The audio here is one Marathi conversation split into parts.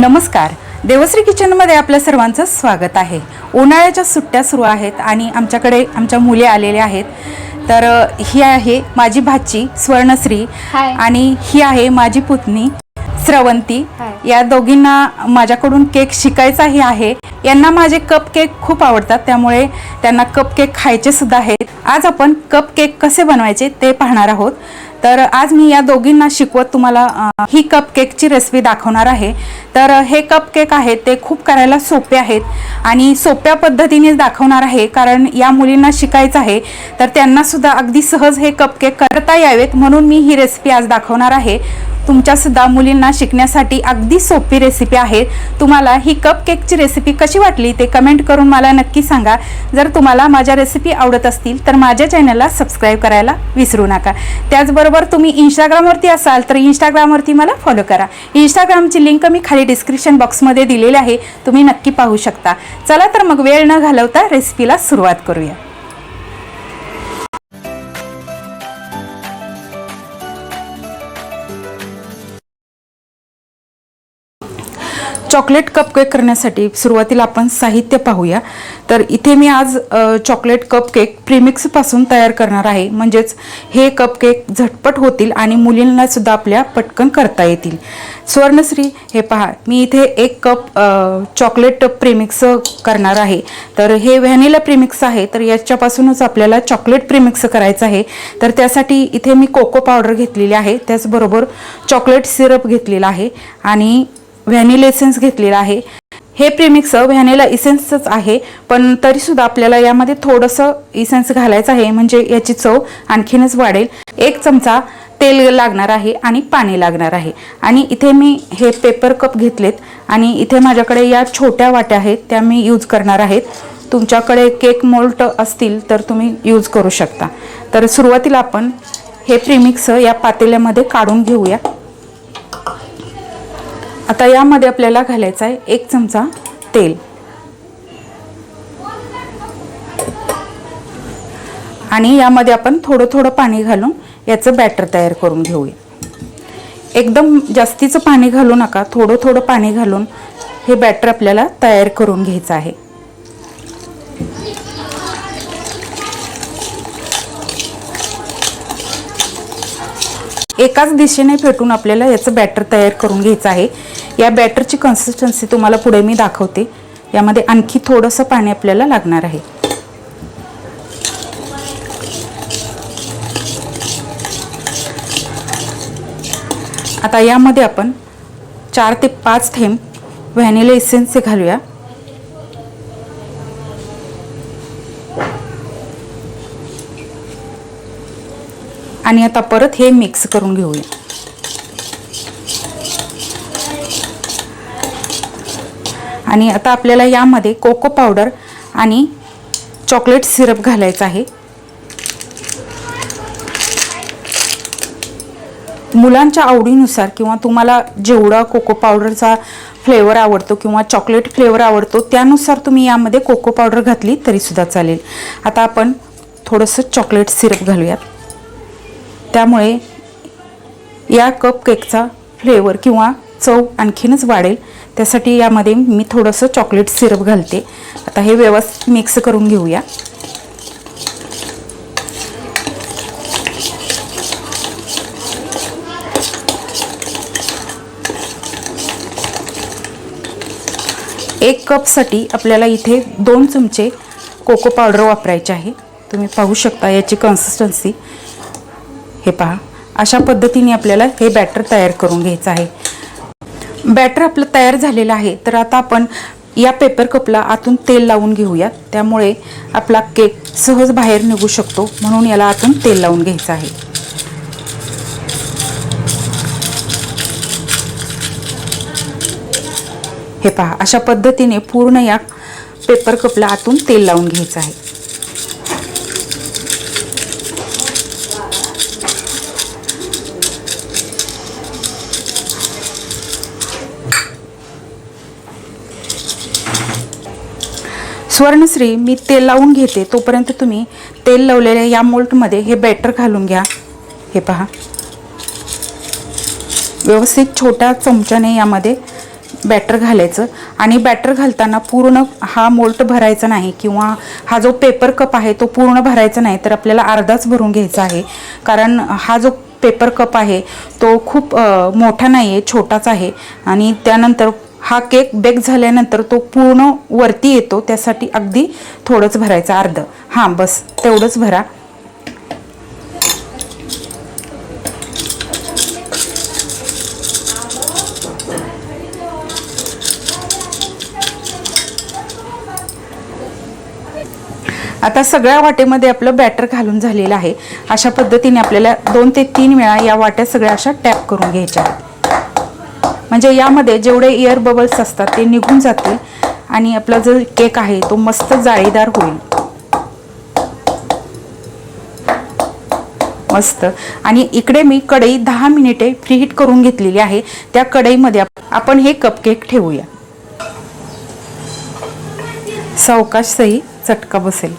नमस्कार. देवश्री किचनमध्ये आपल्या सर्वांचं स्वागत आहे. उन्हाळ्याच्या सुट्ट्या सुरू आहेत आणि आमच्याकडे आमच्या मुली आलेल्या आहेत. तर ही आहे माझी भाची स्वर्णश्री. आणि ही आहे माझी पुतणी श्रवंती. हाय. या दोघींना माझ्याकडून केक शिकायचाही आहे. यांना माझे कप केक खूप आवडतात त्यामुळे त्यांना कप केक खायचे सुद्धा आहेत. आज आपण कप केक कसे बनवायचे ते पाहणार आहोत. तर आज मी या दोघींना शिकवत तुम्हाला ही कपकेकची रेसिपी दाखवणार आहे. तर हे कपकेक आहेत ते खूप करायला सोपे आहेत आणि सोप्या पद्धतीनेच दाखवणार आहे कारण या मुलींना शिकायचं आहे. तर त्यांनासुद्धा अगदी सहज हे कपकेक करता यावेत म्हणून मी ही रेसिपी आज दाखवणार आहे. तुमच्यासुद्धा मुलींना शिकण्यासाठी अगदी सोपी रेसिपी आहे. तुम्हाला ही कप केकची रेसिपी कशी वाटली ते कमेंट करून मला नक्की सांगा. जर तुम्हाला माझ्या रेसिपी आवडत असतील तर माझ्या चॅनलला सबस्क्राईब करायला विसरू नका. त्याचबरोबर तुम्ही इंस्टाग्रामवरती असाल तर इंस्टाग्रामवरती मला फॉलो करा. इंस्टाग्रामची लिंक मी खाली डिस्क्रिप्शन बॉक्समध्ये दिलेली आहे. तुम्ही नक्की पाहू शकता. चला तर मग वेळ न घालवता रेसिपीला सुरुवात करूया. चॉकलेट कप केक करण्यासाठी सुरुवातीला आपण साहित्य पाहूया. तर इथे मी आज चॉकलेट कप केक प्रीमिक्सपासून तयार करणार आहे. म्हणजेच हे कप केक झटपट होतील आणि मुलींनासुद्धा आपल्या पटकन करता येतील. स्वर्णश्री हे पहा मी इथे एक कप चॉकलेट प्रीमिक्स करणार आहे. तर हे व्हॅनिला प्रीमिक्स आहे. तर याच्यापासूनच आपल्याला चॉकलेट प्रीमिक्स करायचं आहे. तर त्यासाठी इथे मी कोको पावडर घेतलेली आहे. त्याचबरोबर चॉकलेट सिरप घेतलेला आहे. आणि व्हॅनिला एसेन्स घेतलेला आहे. हे प्रिमिक्स व्हॅनिला इसेन्सच आहे पण तरीसुद्धा आपल्याला यामध्ये थोडंसं इसेन्स घालायचं आहे म्हणजे याची चव आणखीनच वाढेल. एक चमचा तेल लागणार आहे आणि पाणी लागणार आहे. आणि इथे मी हे पेपर कप घेतलेत आणि इथे माझ्याकडे या छोट्या वाट्या आहेत त्या मी यूज करणार आहेत. तुमच्याकडे केक मोल्ट असतील तर तुम्ही यूज करू शकता. तर सुरुवातीला आपण हे प्रिमिक्स या पातेल्यामध्ये काढून घेऊया. आता यामध्ये आपल्याला घालायचं आहे एक चमचा तेल. आणि यामध्ये आपण थोडं थोडं पाणी घालून याचं बॅटर तयार करून घेऊया. एकदम जास्तीचं पाणी घालू नका थोडं थोडं पाणी घालून हे बॅटर आपल्याला तयार करून घ्यायचं आहे. एकाच दिशेने फेटून आपल्याला याचं बॅटर तयार करून घ्यायचं आहे. या बॅटरची कन्सिस्टन्सी तुम्हाला पुढे मी दाखवते. यामध्ये आणखी थोडंसं पाणी आपल्याला लागणार आहे. आता यामध्ये आपण चार ते पाच थेंब व्हॅनिला एसेन्स घालूया. आणि आता परत हे मिक्स करून घेऊया. आणि आता आपल्याला यामध्ये कोको पावडर आणि चॉकलेट सिरप घालायचं आहे. मुलांच्या आवडीनुसार किंवा तुम्हाला जेवढा कोको पावडरचा फ्लेवर आवडतो किंवा चॉकलेट फ्लेवर आवडतो त्यानुसार तुम्ही यामध्ये कोको पावडर घातली तरीसुद्धा चालेल. आता आपण थोडंसं चॉकलेट सिरप घालूयात. त्यामुळे या कप केकचा फ्लेवर किंवा चव आणखीनच वाढेल. त्यासाठी यामध्ये मी थोडंसं चॉकलेट सिरप घालते. आता हे व्यवस्थित मिक्स करून घेऊया. एक कपसाठी आपल्याला इथे दोन चमचे कोको पावडर वापरायचे आहे. तुम्ही पाहू शकता याची कन्सिस्टन्सी हे पहा. अशा पद्धतीने आपल्याला हे बॅटर तयार करून घ्यायचं आहे. बॅटर आपलं तयार झालेलं आहे तर आता आपण या पेपर कपला आतून तेल लावून घेऊयात. त्यामुळे आपला केक सहज बाहेर निघू शकतो म्हणून याला आतून तेल लावून घ्यायचं आहे. हे पहा अशा पद्धतीने पूर्ण या पेपर कपला आतून तेल लावून घ्यायचं आहे. स्वर्णश्री मी तेल लावून घेते. तोपर्यंत तुम्ही तेल लावलेल्या या मोल्टमध्ये हे बॅटर घालून घ्या. हे पहा. व्यवस्थित छोट्या चमच्याने यामध्ये बॅटर घालायचं. आणि बॅटर घालताना पूर्ण हा मोल्ट भरायचा नाही किंवा हा जो पेपर कप आहे तो पूर्ण भरायचा नाही तर आपल्याला अर्धाच भरून घ्यायचा आहे. कारण हा जो पेपर कप आहे तो खूप मोठा नाही आहे छोटाच आहे. आणि त्यानंतर हा केक बेक झाल्यानंतर तो पूर्ण वरती येतो त्यासाठी अगदी थोडंच भरायचं अर्ध. हां बस तेवढंच भरा. आता सगळ्या वाटेमध्ये आपलं बॅटर घालून झालेलं आहे. अशा पद्धतीने आपल्याला दोन ते तीन वेळा या वाट्या सगळ्या अशा टॅप करून घ्यायच्या आहेत. म्हणजे यामध्ये जेवढे एअर बबल्स असतात ते निघून जातील आणि आपला जो केक आहे तो मस्त जाळीदार होईल. मस्त. आणि इकडे मी कढई दहा मिनिटे फ्रीहीट करून घेतलेली आहे. त्या कढईमध्ये आपण हे कपकेक ठेवूया. सावकाश सही चटका बसेल.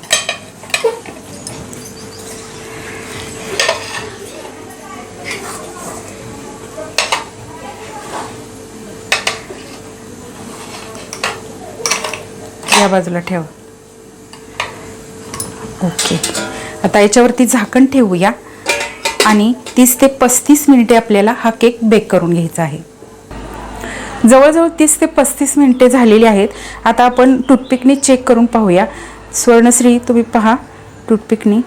बाजूला ठेवा. ओके. आता याच्यावरती झाकण ठेवूया. आणि तीस ते पस्तीस मिनिटे आपल्याला हा केक बेक करून घ्यायचा आहे. जवळजवळ तीस ते पस्तीस मिनिटे झालेली आहेत. आता आपण टूथपिकने चेक करून पाहूया. स्वर्णश्री तुम्ही पहा. टूथपिकनी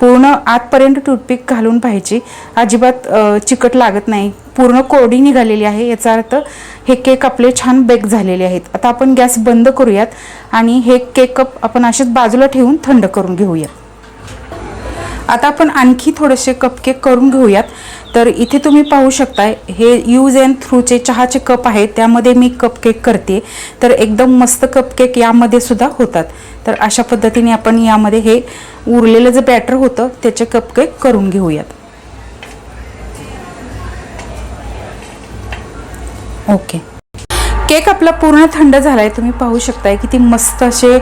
पूर्ण आतपर्यंत टूथपिक घालून पाहायची. अजिबात चिकट लागत नाही. पूर्ण कोरडी निघालेली आहे. याचा अर्थ हे केक आपले छान बेक झालेले आहेत. आता आपण गॅस बंद करूयात आणि हे केक कप आपण असेच बाजूला ठेवून थंड करून घेऊयात. आता आपण आणखी थोडेसे कपकेक करून घेऊयात. तर इथे तुम्ही पाहू शकताय हे यूज अँड थ्रूचे चहाचे कप आहेत. त्यामध्ये मी कपकेक करते. तर एकदम मस्त कपकेक यामध्ये सुद्धा होतात. तर अशा पद्धतीने आपण यामध्ये हे उरलेलं जे बॅटर होतं त्याचे कपकेक करून घेऊयात. ओके. केक आपला पूर्ण थंड झाला आहे तुम्ही पाहू शकताय किती मस्त असे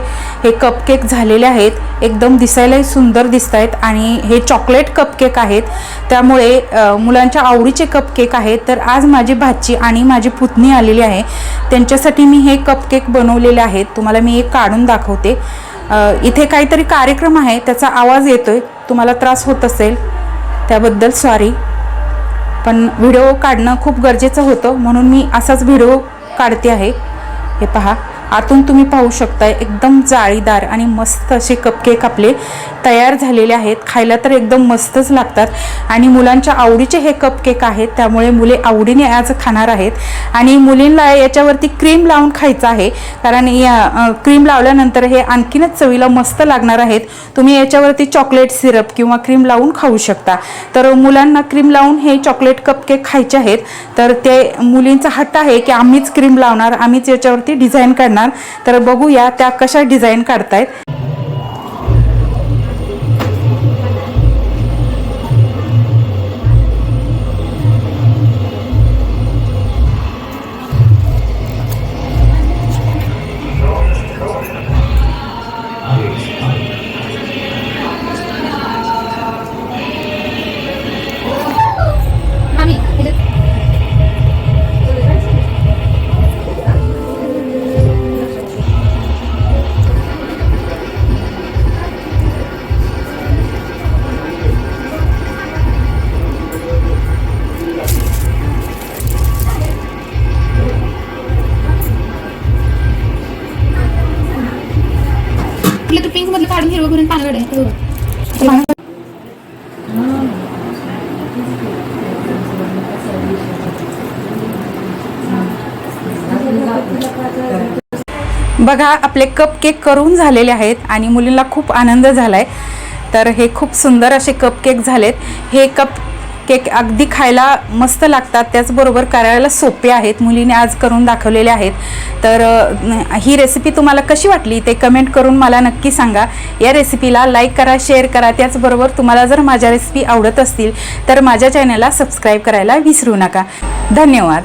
हे कपकेक झालेले आहेत. एकदम दिसायलाही सुंदर दिसत आहेत आणि हे चॉकलेट कपकेक आहेत. त्यामुळे मुलांच्या आवडीचे कपकेक आहेत. तर आज माझी भाची आणि माझी पुतणी आलेली आहे. त्यांच्यासाठी मी हे कपकेक बनवलेले आहेत. तुम्हाला मी एक काढून दाखवते. इथे काहीतरी कार्यक्रम आहे. त्याचा आवाज येतोय. तुम्हाला त्रास होत असेल. त्याबद्दल सॉरी पण व्हिडिओ काढणं खूप गरजेचं होतं म्हणून मी असाच व्हिडिओ काढते आहे. हे पहा. आतून तुम्ही पाहू शकताय एकदम जाळीदार आणि मस्त असे कपकेक आपले तयार झालेले आहेत. खायला तर एकदम मस्तच लागतात. आणि मुलांच्या आवडीचे हे कपकेक आहेत त्यामुळे मुले आवडीने आज खाणार आहेत. आणि मुलींना याच्यावरती क्रीम लावून खायचं आहे. कारण या क्रीम लावल्यानंतर हे आणखीनच चवीला मस्त लागणार आहेत. तुम्ही याच्यावरती चॉकलेट सिरप किंवा क्रीम लावून खाऊ शकता. तर मुलांना क्रीम लावून हे चॉकलेट कपकेक खायचे आहेत. तर ते मुलींचा हट्ट आहे की आम्हीच क्रीम लावणार आम्हीच याच्यावरती डिझाईन काढणार करणार. तर बघूया त्या कशा डिझाईन काढतायत. बघा आपले कप केक करून झालेले आहेत आणि मुलींना खूप आनंद झाला आहे तर हे खूप सुंदर असे कप केक झालेत. हे कप केक अगदी खायला मस्त लागतात त्याचबरोबर करायला सोपे आहेत. मुलीने आज करून दाखवलेले आहेत. तर ही रेसिपी तुम्हाला कशी वाटली ते कमेंट करून मला नक्की सांगा. या रेसिपीला लाईक करा शेअर करा. त्याचबरोबर तुम्हाला जर माझ्या रेसिपी आवडत असतील तर माझ्या चॅनलला सबस्क्राईब करायला विसरू नका. धन्यवाद.